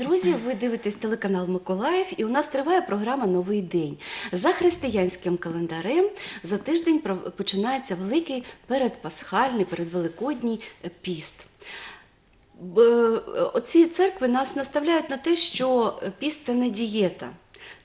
друзі! Ви дивитесь телеканал Миколаїв, і у нас триває програма Новий день. За християнським календарем за тиждень починається великий передпасхальний, передвеликодній е, піст. Е, Оці церкви нас наставляють на те, що піст це не дієта.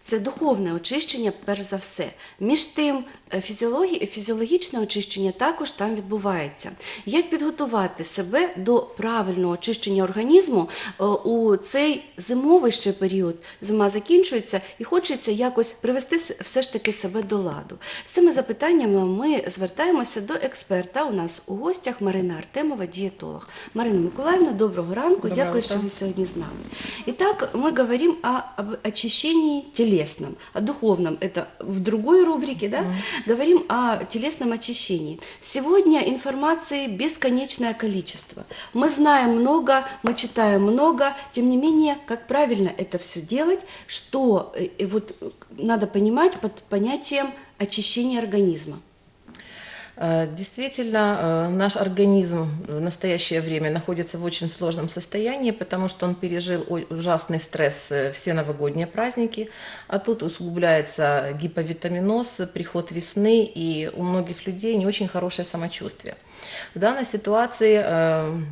Це духовне очищення, перш за все. Між тим. Фізіологічне очищення також там відбувається. Як підготувати себе до правильного очищення організму е, у цей зимовий ще період? Зима закінчується і хочеться якось привести все ж таки себе до ладу. З цими запитаннями ми звертаємося до експерта. У нас у гостях Марина Артемова, дієтолог. Марина Миколаївна, доброго ранку. Доброе Дякую, що ви сегодня с нами. Итак, мы говорим о, об очищении телесном, о духовном. Это в другой рубрике, да? Говорим о телесном очищении. Сегодня информации бесконечное количество. Мы знаем много, мы читаем много, тем не менее, как правильно это все делать, что э, э, вот э, надо понимать под понятием очищения организма. Э, Действительно, э, наш организм в настоящее время находится в очень сложном состоянии, потому что он пережил ужасный стресс э, все новогодние праздники, а тут усугубляется гиповитаминоз, приход весны, и у многих людей не очень хорошее самочувствие. В данной ситуации,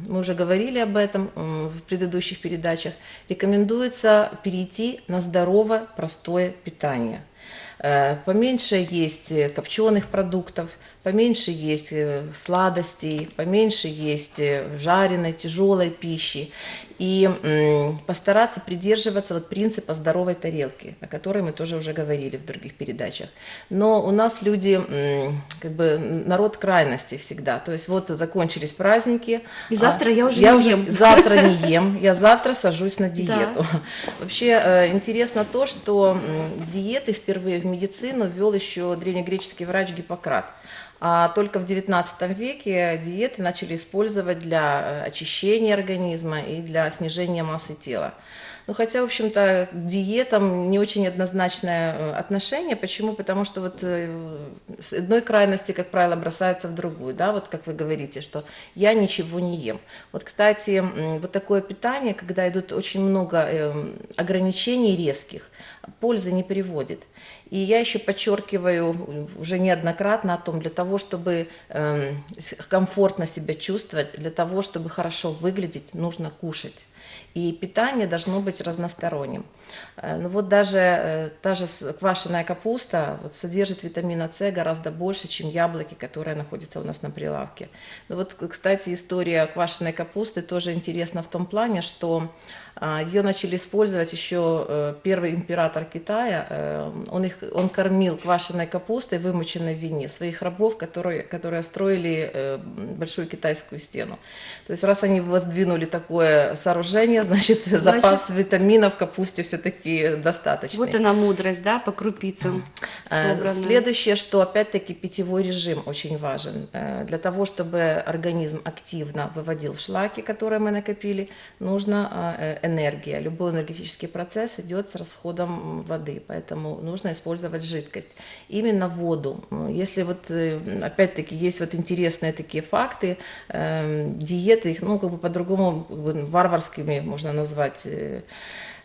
мы уже говорили об этом в предыдущих передачах, рекомендуется перейти на здоровое, простое питание – Поменьше есть копченых продуктов, поменьше есть э, сладостей, поменьше есть э, жареной, тяжелой пищи. И постараться придерживаться вот принципа здоровой тарелки, о которой мы тоже уже говорили в других передачах. Но у нас люди, как бы народ крайностей всегда. То есть вот закончились праздники. И завтра я уже я не уже ем. завтра не ем, я завтра сажусь на диету. Вообще э, интересно то, что диеты впервые в медицину ввел еще древнегреческий врач Гиппократ. А только в XIX веке диеты начали использовать для э, очищения организма и для снижения массы тела. Ну, хотя, в общем-то, к диетам не очень однозначное э, отношение. Почему? Потому что вот э, с одной крайности, как правило, бросаются в другую, да, вот как вы говорите, что я ничего не ем. Вот, кстати, вот такое питание, когда идут очень много эм, ограничений резких, пользы не приводит. И я еще подчеркиваю уже неоднократно о том, для того, чтобы эм, комфортно себя чувствовать, для того, чтобы хорошо выглядеть, нужно кушать. И питание должно быть разносторонним. Э, Ну вот даже э, та же квашеная капуста вот, содержит витамина С гораздо больше, чем яблоки, которые находятся у нас на прилавке. Ну вот, кстати, история квашеной капусты тоже интересна в том плане, что ее начали использовать еще э, первый император Китая. Э, Он, их, он кормил квашеной капустой, вымоченной в вине, своих рабов, которые, которые строили э, большую китайскую стену. То есть раз они воздвинули такое сооружение, значит, Значит- запас витаминов в капусте все-таки достаточный. Вот она мудрость, да, по крупицам собранная. Следующее, что опять-таки питьевой режим очень важен. Для того, чтобы организм активно выводил шлаки, которые мы накопили, нужна э, энергия. Любой энергетический процесс идет с расходом воды, поэтому нужно использовать жидкость. Именно воду. Если вот, э, опять-таки, есть вот интересные такие факты, э, диеты, их, ну, как бы по-другому, как бы варварскими можно назвать, э,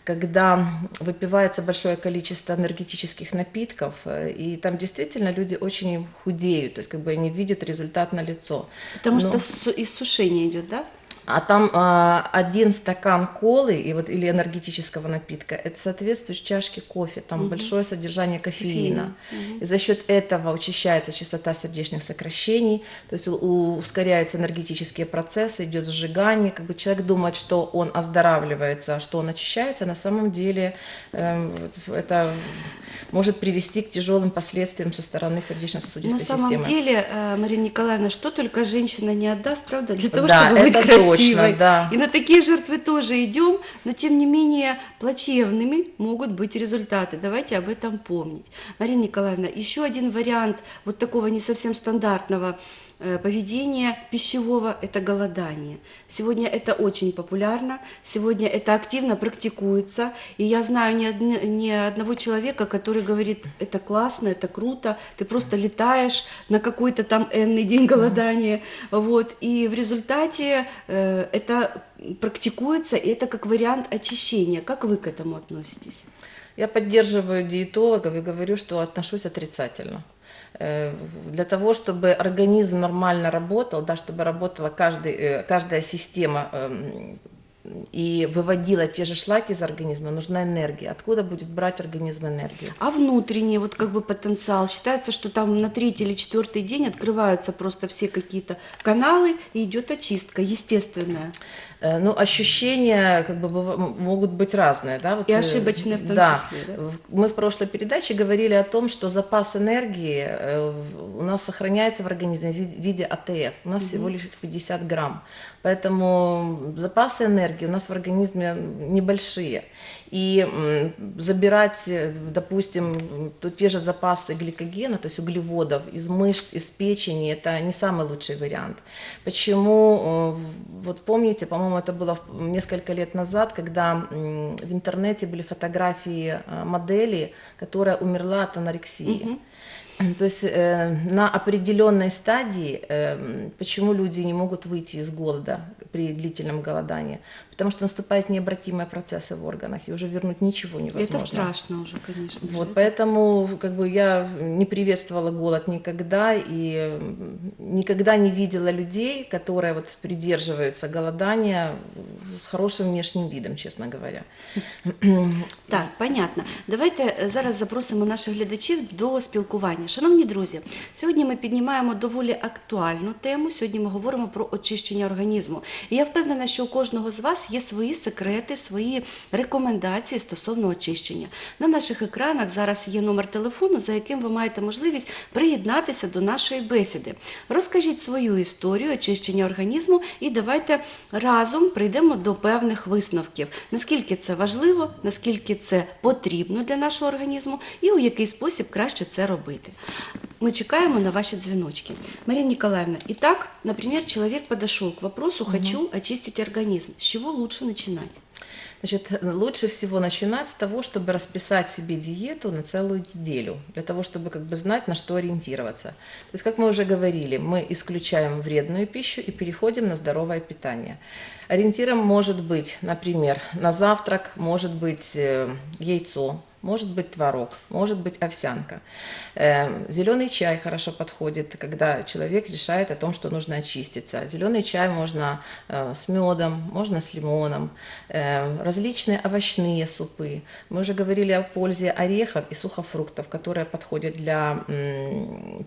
когда выпивается большое количество энергетических напитков, э, и там действительно люди очень худеют, то есть как бы они видят результат на лицо. Потому что су- иссушение идет, да? А там а, один стакан колы и вот, или энергетического напитка, это соответствует чашке кофе, там большое содержание кофеина. И за счет этого учащается частота сердечных сокращений, то есть у- у- ускоряются энергетические процессы, идет сжигание, как бы человек думает, что он оздоравливается, что он очищается, на самом деле вот это может привести к тяжелым последствиям со стороны сердечно-сосудистой На самом системы. деле, э, Марина Николаевна, что только женщина не отдаст, правда, для того, Да, чтобы быть это красивой. точно, да. И на такие жертвы тоже идем, но тем не менее плачевными могут быть результаты. Давайте об этом помнить. Марина Николаевна, еще один вариант вот такого не совсем стандартного поведения пищевого – это голодание. Сегодня это очень популярно, сегодня это активно практикуется. И я знаю ни, одни- ни одного человека, который говорит, это классно, это круто, ты просто летаешь на какой-то там энный день голодания. Вот. И в результате э, это практикуется, и это как вариант очищения. Как вы к этому относитесь? Я поддерживаю диетологов и говорю, что отношусь отрицательно. Э, Для того, чтобы организм нормально работал, да, чтобы работала каждый, э, каждая система эм, и выводила те же шлаки из организма, нужна энергия. Откуда будет брать организм энергию? А внутренний вот как бы потенциал? Считается, что там на третий или четвертый день открываются просто все какие-то каналы и идет очистка естественная. Э, Ну, ощущения как бы могут быть разные, да? Вот, И э, ошибочные в том да. числе, да? Мы в прошлой передаче говорили о том, что запас энергии э, у нас сохраняется в организме в ви- виде АТФ. У нас всего лишь 50 грамм. Поэтому запасы энергии у нас в организме небольшие. И забирать, э, допустим, то те же запасы гликогена, то есть углеводов из мышц, из печени, это не самый лучший вариант. Почему? э, Вот помните, по-моему, это было несколько лет назад, когда в интернете были фотографии э, модели, которая умерла от анорексии. То есть э, на определенной стадии, э, почему люди не могут выйти из голода при длительном голодании? Потому что наступают необратимые процессы в органах, и уже вернуть ничего невозможно. Это страшно уже, конечно. же. Вот, поэтому как бы я не приветствовала голод никогда и никогда не видела людей, которые вот придерживаются голодания с хорошим внешним видом, честно говоря. Так, понятно. Давайте е, зараз запросимо наших глядачів до спілкування. Шановні друзі, сьогодні ми піднімаємо доволі актуальну тему. Сьогодні ми говоримо про очищення організму. І я впевнена, що у кожного з вас є свої секрети, свої рекомендації стосовно очищення. На наших екранах зараз є номер телефону, за яким ви маєте можливість приєднатися до нашої бесіди. Розкажіть свою історію очищення організму і давайте разом прийдемо до певних висновків. Наскільки це важливо, наскільки це потрібно для нашого організму і у який спосіб краще це робити. Мы чекаем на ваши дзвоночки. Мария Николаевна, итак, например, человек подошел к вопросу «хочу очистить организм». С чего лучше начинать? Значит, лучше всего начинать с того, чтобы расписать себе диету на целую неделю, для того, чтобы как бы знать, на что ориентироваться. То есть, как мы уже говорили, мы исключаем вредную пищу и переходим на здоровое питание. Ориентиром может быть, например, на завтрак может быть э, яйцо, может быть творог, может быть овсянка. Зеленый чай хорошо подходит, когда человек решает о том, что нужно очиститься. Зеленый чай можно э, с медом, можно с лимоном. Э, Различные овощные супы. Мы уже говорили о пользе орехов и сухофруктов, которые подходят для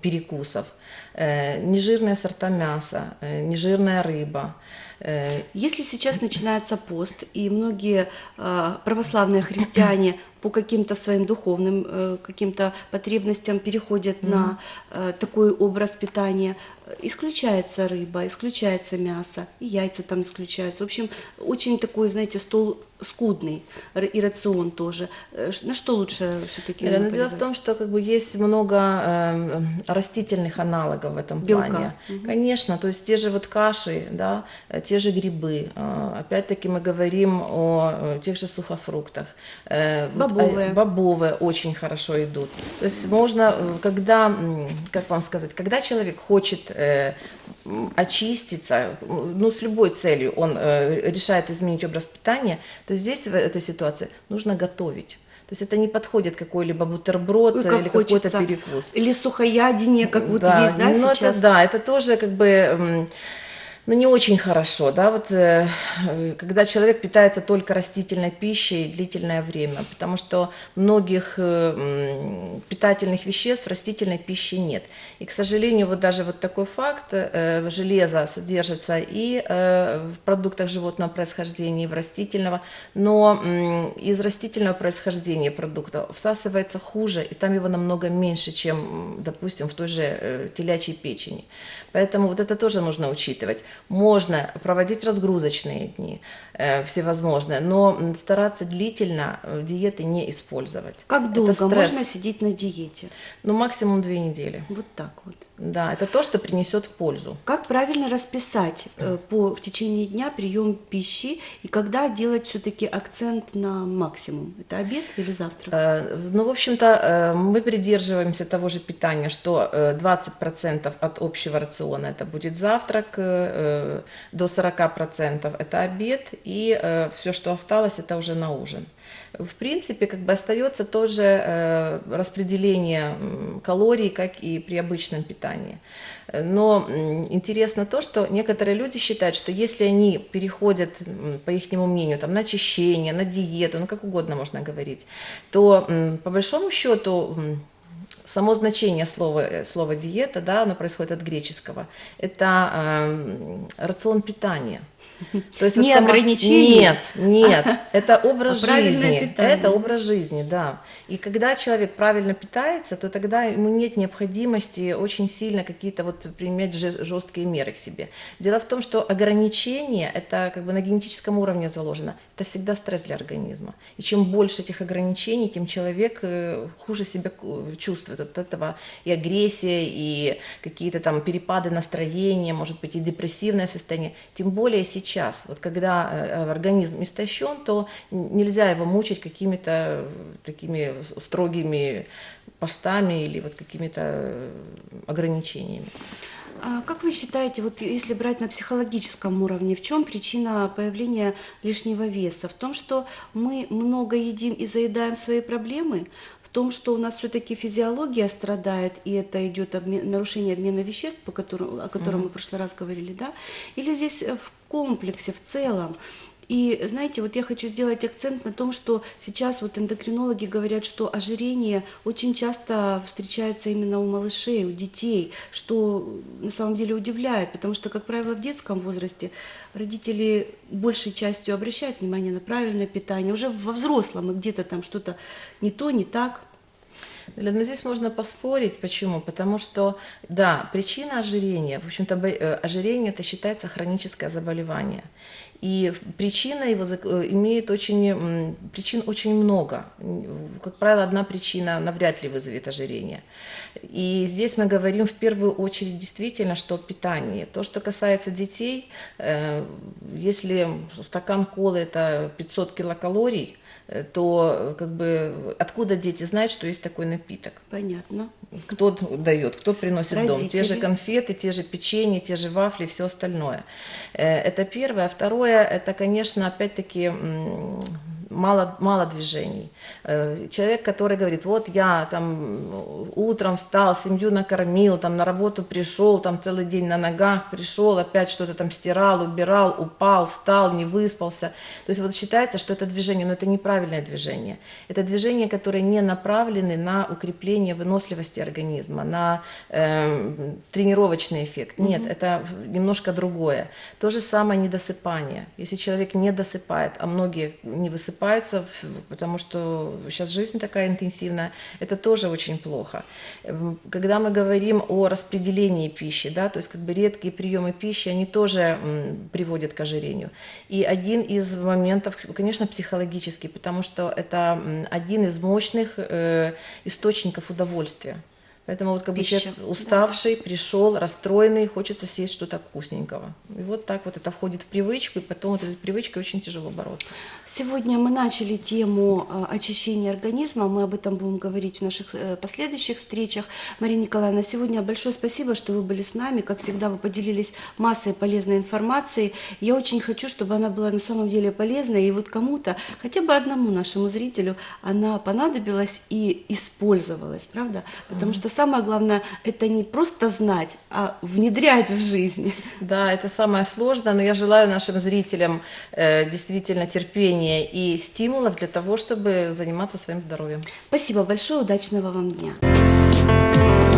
перекусов. Э, Нежирные сорта мяса, э, нежирная рыба. Э, Если сейчас начинается пост, и многие э, православные христиане по каким-то своим духовным э, каким-то потребностям переходят на э, такой образ питания, исключается рыба, исключается мясо, и яйца там исключаются. В общем, очень такой, знаете, стол скудный, и рацион тоже. Э, На что лучше все-таки? Дело в том, что как бы есть много э, растительных аналогов в этом Белка. плане. Конечно, то есть те же вот каши, да, э, те же грибы. Э, Опять-таки мы говорим о тех же сухофруктах. Вот, Бобовые. а, Бобовые очень хорошо идут. То есть можно, когда, как вам сказать, когда человек хочет э, очиститься, ну, с любой целью он э, решает изменить образ питания, то здесь в этой ситуации нужно готовить. То есть это не подходит какой-либо бутерброд Ой, как или какой-то перекус. Или сухоядение, как вот есть, да, ну, сейчас? Это, да, это тоже как бы ну, не очень хорошо, да, вот э, э, когда человек питается только растительной пищей длительное время, потому что многих э, питательных веществ в растительной пище нет. И, к сожалению, вот даже вот такой факт, э, железо содержится и э, в продуктах животного происхождения, и в растительного, но м, из растительного происхождения продукта всасывается хуже, и там его намного меньше, чем, допустим, в той же э, телячьей печени. Поэтому вот это тоже нужно учитывать. Можно проводить разгрузочные дни э, всевозможные, но стараться длительно э, диеты не использовать. Как Это долго стресс. можно сидеть на диете? Ну, максимум две недели. Вот так вот. Да, это то, что принесет пользу. Как правильно расписать э, по, в течение дня прием пищи и когда делать все-таки акцент на максимум? Это обед или завтрак? Э, Ну, в общем-то, э, мы придерживаемся того же питания, что э, 20% от общего рациона это будет завтрак, э, до 40% это обед, и все, что осталось, это уже на ужин. В принципе, как бы остается то же э, распределение калорий, как и при обычном питании. Но интересно то, что некоторые люди считают, что если они переходят, по их мнению, там, на очищение, на диету, ну как угодно можно говорить, то по большому счету само значение слова, э, слова диета, да, оно происходит от греческого. Это э, рацион питания. То есть Не сама- ограничение? Нет, нет, это образ А жизни. питание. Это образ жизни, да. И когда человек правильно питается, то тогда ему нет необходимости очень сильно какие-то вот применять же- жесткие меры к себе. Дело в том, что ограничение, это как бы на генетическом уровне заложено, это всегда стресс для организма. И чем больше этих ограничений, тем человек э, хуже себя чувствует от этого. И агрессия, и какие-то там перепады настроения, может быть, и депрессивное состояние. Тем более сейчас, вот когда э, организм истощен, то нельзя его мучить какими-то э, такими строгими постами или вот какими-то э, ограничениями. А как вы считаете, вот если брать на психологическом уровне, в чем причина появления лишнего веса? В том, что мы много едим и заедаем свои проблемы? В том, что у нас все-таки физиология страдает, и это идет обме- нарушение обмена веществ, по которому, о котором мы в прошлый раз говорили, да? Или здесь э, в комплексе, в целом? И знаете, вот я хочу сделать акцент на том, что сейчас вот эндокринологи говорят, что ожирение очень часто встречается именно у малышей, у детей, что на самом деле удивляет, потому что, как правило, в детском возрасте родители большей частью обращают внимание на правильное питание, уже во взрослом и где-то там что-то не то, не так. Но здесь можно поспорить. Почему? Потому что, да, причина ожирения, в общем-то, э, ожирение это считается хроническое заболевание. И причина его э, имеет очень, причин очень много. Как правило, одна причина навряд ли вызовет ожирение. И здесь мы говорим в первую очередь действительно, что питание. То, что касается детей, э, если стакан колы это 500 килокалорий, то э, как бы откуда дети знают, что есть такой напиток? Понятно. Кто дает, кто приносит в дом? Те же Родители. конфеты, те же печенье, те же вафли, все остальное. Э, Это первое. Второе, это, конечно, опять-таки мало, мало движений. Э, Человек, который говорит, вот я там утром встал, семью накормил, там на работу пришел, там целый день на ногах пришел, опять что-то там стирал, убирал, упал, встал, не выспался. То есть вот считается, что это движение, но это неправильное движение. Это движения, которые не направлены на укрепление выносливости организма, на эм, тренировочный эффект. Нет, это в- немножко другое. То же самое недосыпание. Если человек не досыпает, а многие не высыпаются, потому что сейчас жизнь такая интенсивная, это тоже очень плохо. Эм, Когда мы говорим о распределении пищи, да, то есть как бы редкие приемы пищи, они тоже приводят к ожирению. И один из моментов, конечно, психологический, потому что это один из мощных э, источников удовольствия. Поэтому вот как бы Пища, человек да. уставший, пришел, расстроенный, хочется съесть что-то вкусненького. И вот так вот это входит в привычку, и потом вот этой привычкой очень тяжело бороться. Сегодня мы начали тему э, очищения организма. Мы об этом будем говорить в наших э, последующих встречах. Мария Николаевна, сегодня большое спасибо, что вы были с нами. Как всегда, вы поделились массой полезной информации. Я очень хочу, чтобы она была на самом деле полезной. И вот кому-то, хотя бы одному нашему зрителю, она понадобилась и использовалась, правда? Потому что самое главное, это не просто знать, а внедрять в жизнь. Да, это самое сложное, но я желаю нашим зрителям э, действительно терпения и стимулов для того, чтобы заниматься своим здоровьем. Спасибо большое, удачного вам дня.